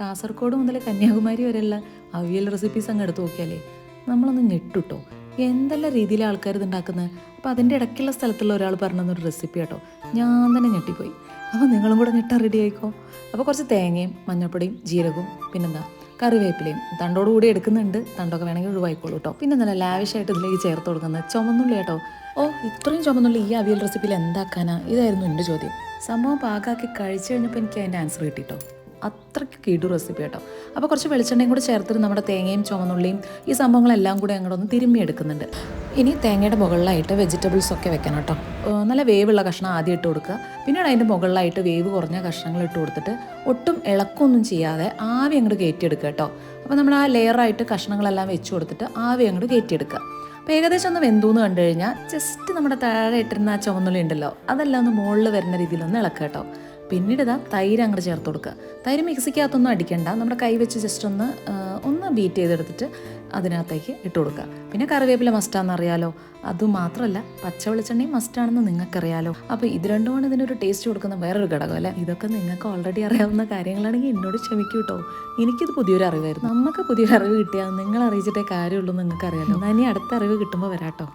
കാസർഗോഡ് മുതൽ കന്യാകുമാരി വരെയുള്ള അവിയൽ റെസിപ്പീസ് അങ്ങ് എടുത്ത് നോക്കിയാലേ നമ്മളൊന്ന് ഞെട്ടുട്ടോ. എന്തെല്ലാം രീതിയിൽ ആൾക്കാർ ഇത് ഉണ്ടാക്കുന്നത് അപ്പോൾ അതിന്റെ ഇടയ്ക്കുള്ള സ്ഥലത്തുള്ള ഒരാൾ പറഞ്ഞൊരു റെസിപ്പി കേട്ടോ. ഞാൻ തന്നെ ഞെട്ടിപ്പോയി. അപ്പോൾ നിങ്ങളും കൂടെ ഞെട്ടാൻ റെഡി ആയിക്കോ? അപ്പോൾ കുറച്ച് തേങ്ങയും മഞ്ഞൾപ്പൊടിയും ജീരകവും പിന്നെന്താ കറിവേപ്പിലയും തണ്ടോട് കൂടി എടുക്കുന്നുണ്ട്. തണ്ടൊക്കെ വേണമെങ്കിൽ ഒഴിവായിക്കോളൂ കേട്ടോ. പിന്നെ നല്ല ലാവിഷായിട്ട് ഇതിലേക്ക് ചേർത്ത് കൊടുക്കുന്നത് ചുമന്നുള്ളി കേട്ടോ. ഓ ഇത്രയും ചുമന്നുള്ളി ഈ അവിയൽ റെസിപ്പിയിൽ എന്താക്കാനാ? ഇതായിരുന്നു എന്റെ ചോദ്യം. സംഭവം പാകാക്കി കഴിച്ചു കഴിഞ്ഞപ്പോൾ എനിക്ക് അതിന്റെ ആൻസർ കിട്ടിട്ടോ. അത്രയ്ക്ക് കിടു റെസിപ്പി കേട്ടോ അപ്പോൾ കുറച്ച് വെളിച്ചെണ്ണയും കൂടി ചേർത്തിട്ട് നമ്മുടെ തേങ്ങയും ചുവന്നുള്ളിയും ഈ സംഭവങ്ങളെല്ലാം കൂടി അങ്ങോട്ട് ഒന്ന് തിരുമ്മി എടുക്കുന്നുണ്ട് ഇനി തേങ്ങയുടെ മുകളിലായിട്ട് വെജിറ്റബിൾസ് ഒക്കെ വെക്കണം കേട്ടോ നല്ല വേവുള്ള കഷ്ണം ആദ്യം ഇട്ട് കൊടുക്കുക. പിന്നീട് അതിന്റെ മുകളിലായിട്ട് വേവ് കുറഞ്ഞ കഷ്ണങ്ങൾ ഇട്ട് കൊടുത്തിട്ട് ഒട്ടും ഇളക്കൊന്നും ചെയ്യാതെ ആവി അങ്ങോട്ട് കയറ്റിയെടുക്കുക കേട്ടോ അപ്പോൾ നമ്മൾ ആ ലെയറായിട്ട് കഷ്ണങ്ങളെല്ലാം വെച്ച് കൊടുത്തിട്ട് ആവി അങ്ങോട്ട് കയറ്റിയെടുക്കുക. അപ്പോൾ ഏകദേശം ഒന്ന് വെന്തു എന്ന് കണ്ടു കഴിഞ്ഞാൽ ജസ്റ്റ് നമ്മുടെ താഴെ ഇട്ടിരുന്ന ആ ചുവന്നുള്ളി ഉണ്ടല്ലോ അതെല്ലാം ഒന്ന് മുകളിൽ വരുന്ന രീതിയിലൊന്ന് ഇളക്കുക കേട്ടോ പിന്നീട് ഇതാ തൈര് അങ്ങോട്ട് ചേർത്ത് കൊടുക്കുക. തൈര് മിക്സിക്കകത്തൊന്നും അടിക്കണ്ട. നമ്മുടെ കൈ വെച്ച് ജസ്റ്റ് ഒന്ന് ഒന്ന് ബീറ്റ് ചെയ്തെടുത്തിട്ട് അതിനകത്തേക്ക് ഇട്ട് കൊടുക്കുക. പിന്നെ കറിവേപ്പില മസ്റ്റാണെന്ന് അറിയാലോ അതുമാത്രമല്ല പച്ച വെളിച്ചെണ്ണയും മസ്റ്റാണെന്ന് നിങ്ങൾക്കറിയാലോ? അപ്പോൾ ഇത് രണ്ടുമാണ് ഇതിനൊരു ടേസ്റ്റ് കൊടുക്കുന്ന വേറൊരു ഘടകം അല്ലേ? ഇതൊക്കെ നിങ്ങൾക്ക് ഓൾറെഡി അറിയാവുന്ന കാര്യങ്ങളാണെങ്കിൽ എന്നോട് ക്ഷമിക്കൂ കേട്ടോ എനിക്കിത് പുതിയൊരു അറിവായിരുന്നു. നമുക്ക് പുതിയൊരു അറിവ് കിട്ടിയാൽ നിങ്ങൾ അറിയിച്ചിട്ടേ കാര്യമുള്ളൂ നിങ്ങൾക്ക് അറിയാലോ ഇനി അടുത്ത അറിവ് കിട്ടുമ്പോൾ വരാട്ടോ.